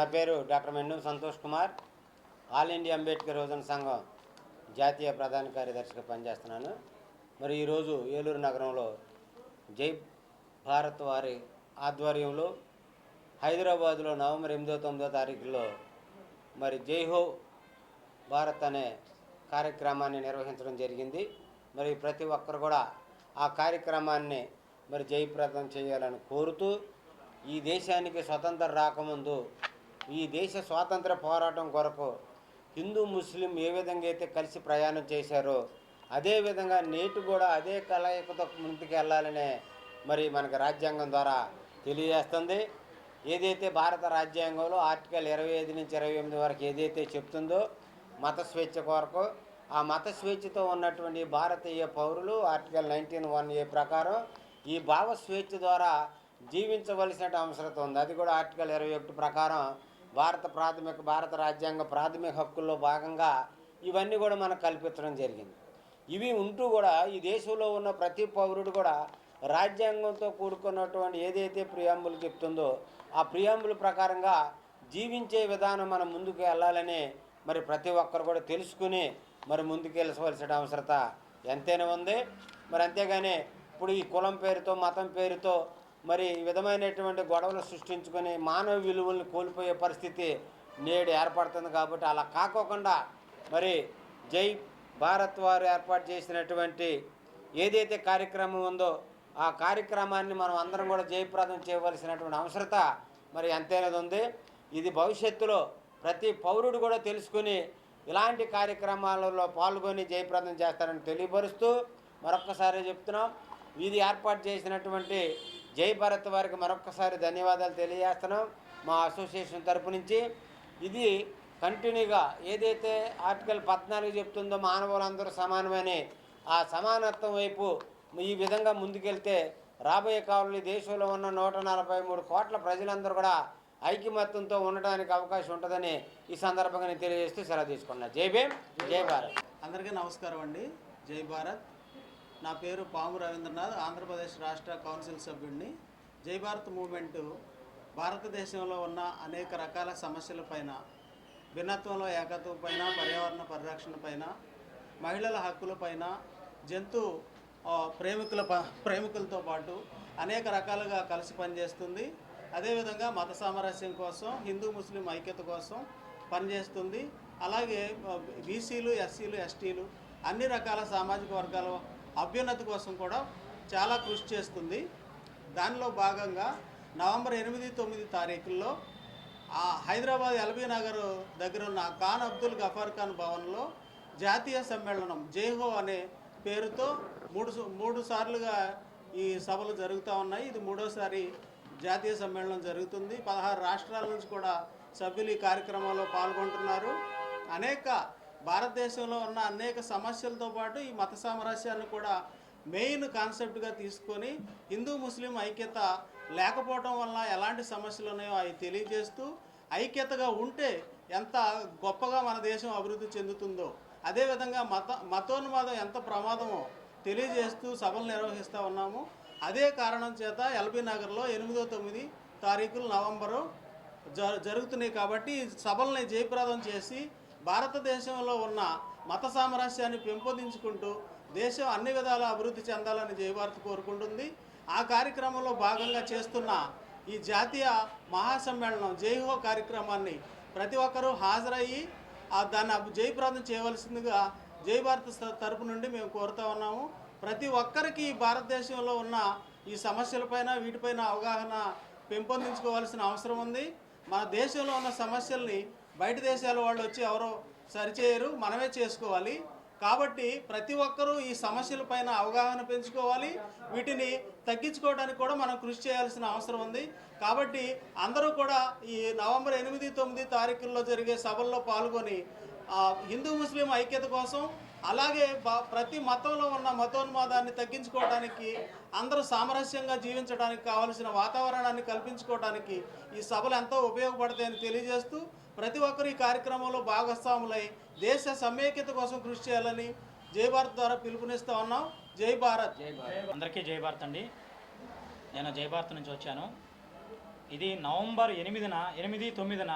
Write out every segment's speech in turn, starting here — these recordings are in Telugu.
నా పేరు డాక్టర్ మెన్ను సంతోష్ కుమార్. ఆల్ ఇండియా అంబేద్కర్ రోజున సంఘం జాతీయ ప్రధాన కార్యదర్శిగా పనిచేస్తున్నాను. మరి ఈరోజు ఏలూరు నగరంలో జై భారత్ వారి ఆధ్వర్యంలో హైదరాబాదులో నవంబర్ ఎనిమిదో తొమ్మిదో తారీఖులో మరి జై హో భారత్ అనే కార్యక్రమాన్ని నిర్వహించడం జరిగింది. మరి ప్రతి ఒక్కరు కూడా ఆ కార్యక్రమాన్ని మరి జయప్రదం చేయాలని కోరుతూ ఈ దేశానికి స్వతంత్రం రాకముందు ఈ దేశ స్వాతంత్ర పోరాటం కొరకు హిందూ ముస్లిం ఏ విధంగా అయితే కలిసి ప్రయాణం చేశారో అదేవిధంగా నేటి కూడా అదే కలయికతో ముందుకు వెళ్ళాలనే మరి మనకి రాజ్యాంగం ద్వారా తెలియజేస్తుంది. ఏదైతే భారత రాజ్యాంగంలో ఆర్టికల్ ఇరవై ఐదు నుంచి ఇరవై ఎనిమిది వరకు ఏదైతే చెప్తుందో మత స్వేచ్ఛ కొరకు ఆ మత స్వేచ్ఛతో ఉన్నటువంటి భారతీయ పౌరులు ఆర్టికల్ నైన్టీన్ వన్ ఏ ప్రకారం ఈ భావ స్వేచ్ఛ ద్వారా జీవించవలసిన అవసరం ఉంది. అది కూడా ఆర్టికల్ ఇరవై ఒకటి ప్రకారం భారత ప్రాథమిక భారత రాజ్యాంగ ప్రాథమిక హక్కుల్లో భాగంగా ఇవన్నీ కూడా మనకు కల్పించడం జరిగింది. ఇవి ఉంటూ కూడా ఈ దేశంలో ఉన్న ప్రతి పౌరుడు కూడా రాజ్యాంగంతో కూడుకున్నటువంటి ఏదైతే ప్రియాంబులు చెప్తుందో ఆ ప్రియాంబుల ప్రకారంగా జీవించే విధానం మనం ముందుకు వెళ్ళాలని మరి ప్రతి ఒక్కరు కూడా తెలుసుకుని మరి ముందుకు వెళ్ళవలసిన అవసరత ఎంతైనా ఉంది. మరి అంతేగాని ఇప్పుడు ఈ కులం పేరుతో మతం పేరుతో మరి ఈ విధమైనటువంటి గొడవలు సృష్టించుకొని మానవ విలువల్ని కోల్పోయే పరిస్థితి నేడు ఏర్పడుతుంది కాబట్టి అలా కాకోకుండా మరి జై భారత్ వారు ఏర్పాటు చేసినటువంటి ఏదైతే కార్యక్రమం ఉందో ఆ కార్యక్రమాన్ని మనం అందరం కూడా జయప్రదం చేయవలసినటువంటి అవసరత మరి ఎంతైనది ఉంది. ఇది భవిష్యత్తులో ప్రతి పౌరుడు కూడా తెలుసుకుని ఇలాంటి కార్యక్రమాలలో పాల్గొని జయప్రదం చేస్తారని తెలియపరుస్తూ మరొక్కసారి చెప్తున్నాం. ఇది ఏర్పాటు చేసినటువంటి జై భారత్ వారికి మరొకసారి ధన్యవాదాలు తెలియజేస్తున్నాం మా అసోసియేషన్ తరపు నుంచి. ఇది కంటిన్యూగా ఏదైతే ఆర్టికల్ పద్నాలుగు చెప్తుందో మానవులందరూ సమానమని ఆ సమానత్వం వైపు ఈ విధంగా ముందుకెళ్తే రాబోయే కాలంలో దేశంలో ఉన్న నూట నలభై మూడు కోట్ల ప్రజలందరూ కూడా ఐక్యమత్యంతో ఉండడానికి అవకాశం ఉంటుందని ఈ సందర్భంగా నేను తెలియజేస్తూ సెలవు తీసుకున్నా జై భీమ్ జై భారత్. అందరికీ నమస్కారం అండి. జై భారత్. నా పేరు పాము రవీంద్రనాథ్ ఆంధ్రప్రదేశ్ రాష్ట్ర కౌన్సిల్ సభ్యుడిని. జై భారత్ మూవ్మెంట్ భారతదేశంలో ఉన్న అనేక రకాల సమస్యలపైన భిన్నత్వంలో ఏకత్వం పైన పర్యావరణ పరిరక్షణ పైన మహిళల హక్కులపైన జంతు ప్రేమికుల ప ప్రేమికులతో పాటు అనేక రకాలుగా కలిసి పనిచేస్తుంది. అదేవిధంగా మత సామరస్యం కోసం హిందూ ముస్లిం ఐక్యత కోసం పనిచేస్తుంది. అలాగే బీసీలు ఎస్సీలు ఎస్టీలు అన్ని రకాల సామాజిక వర్గాల అభ్యున్నతి కోసం కూడా చాలా కృషి చేస్తుంది. దానిలో భాగంగా నవంబర్ ఎనిమిది తొమ్మిది తారీఖుల్లో ఆ హైదరాబాద్ ఎల్బీ నగర్ దగ్గర ఉన్న ఖాన్ అబ్దుల్ గఫార్ ఖాన్ భవన్లో జాతీయ సమ్మేళనం జైహో అనే పేరుతో మూడు సు- మూడు సార్లుగా ఈ సభలు జరుగుతూ ఉన్నాయి. ఇది మూడోసారి జాతీయ సమ్మేళనం జరుగుతుంది. పదహారు రాష్ట్రాల నుంచి కూడా సభ్యులు ఈ కార్యక్రమంలో పాల్గొంటున్నారు. అనేక భారతదేశంలో ఉన్న అనేక సమస్యలతో పాటు ఈ మత సామరస్యాన్ని కూడా మెయిన్ కాన్సెప్ట్గా తీసుకొని హిందూ ముస్లిం ఐక్యత లేకపోవడం వల్ల ఎలాంటి సమస్యలు ఉన్నాయో అవి తెలియజేస్తూ ఐక్యతగా ఉంటే ఎంత గొప్పగా మన దేశం అభివృద్ధి చెందుతుందో అదేవిధంగా మత మతోన్మాదం ఎంత ప్రమాదమో తెలియజేస్తూ సభలు నిర్వహిస్తూ ఉన్నాము. అదే కారణం చేత ఎల్బీ నగర్లో ఎనిమిదో తొమ్మిది తారీఖులు నవంబరు జ జరుగుతున్నాయి కాబట్టి సభల్ని జయప్రదం చేసి భారతదేశంలో ఉన్న మత సామరస్యాన్ని పెంపొందించుకుంటూ దేశం అన్ని విధాల అభివృద్ధి చెందాలని జయభారత్ కోరుకుంటుంది. ఆ కార్యక్రమంలో భాగంగా చేస్తున్న ఈ జాతీయ మహాసమ్మేళనం జైహో కార్యక్రమాన్ని ప్రతి ఒక్కరూ హాజరయ్యి దాన్ని జయప్రాంతం చేయవలసిందిగా జై భారత్ తరపు నుండి మేము కోరుతా ఉన్నాము. ప్రతి ఒక్కరికి భారతదేశంలో ఉన్న ఈ సమస్యలపైన వీటిపైన అవగాహన పెంపొందించుకోవాల్సిన అవసరం ఉంది. మన దేశంలో ఉన్న సమస్యల్ని బయట దేశాల వాళ్ళు వచ్చి ఎవరో సరిచేయరు మనమే చేసుకోవాలి. కాబట్టి ప్రతి ఒక్కరూ ఈ సమస్యలపైన అవగాహన పెంచుకోవాలి. వీటిని తగ్గించుకోవడానికి కూడా మనం కృషి చేయాల్సిన అవసరం ఉంది. కాబట్టి అందరూ కూడా ఈ నవంబర్ ఎనిమిది తొమ్మిది తారీఖుల్లో జరిగే సభల్లో పాల్గొని హిందూ ముస్లిం ఐక్యత కోసం అలాగే ప్రతి మతంలో ఉన్న మతోన్మాదాన్ని తగ్గించుకోవడానికి అందరూ సామరస్యంగా జీవించడానికి కావలసిన వాతావరణాన్ని కల్పించుకోవడానికి ఈ సభలు ఎంతో ఉపయోగపడతాయని తెలియజేస్తూ ప్రతి ఒక్కరు ఈ కార్యక్రమంలో భాగస్వాములై దేశ సమైక్యత కోసం కృషి చేయాలని జై భారత్ ద్వారా పిలుపునిస్తా ఉన్నాం. జై భారత్. అందరికీ జై భారత్ అండి. నేను జై భారత్ నుంచి వచ్చాను. ఇది నవంబర్ ఎనిమిదిన ఎనిమిది తొమ్మిదిన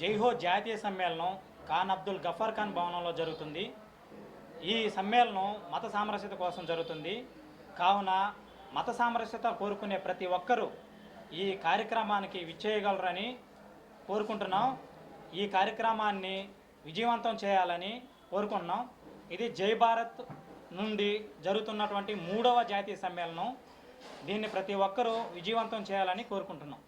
జైహో జాతీయ సమ్మేళనం ఖాన్ అబ్దుల్ గఫర్ ఖాన్ భవనంలో జరుగుతుంది. ఈ సమ్మేళనం మత సామరస్యత కోసం జరుగుతుంది. కావున మత సామరస్యత కోరుకునే ప్రతి ఒక్కరూ ఈ కార్యక్రమానికి విచ్చేయగలరని కోరుకుంటున్నాం. ఈ కార్యక్రమాన్ని విజయవంతం చేయాలని కోరుకుంటున్నాం. ఇది జై భారత్ నుండి జరుగుతున్నటువంటి మూడవ జాతీయ సమ్మేళనం. దీన్ని ప్రతి ఒక్కరూ విజయవంతం చేయాలని కోరుకుంటున్నాం.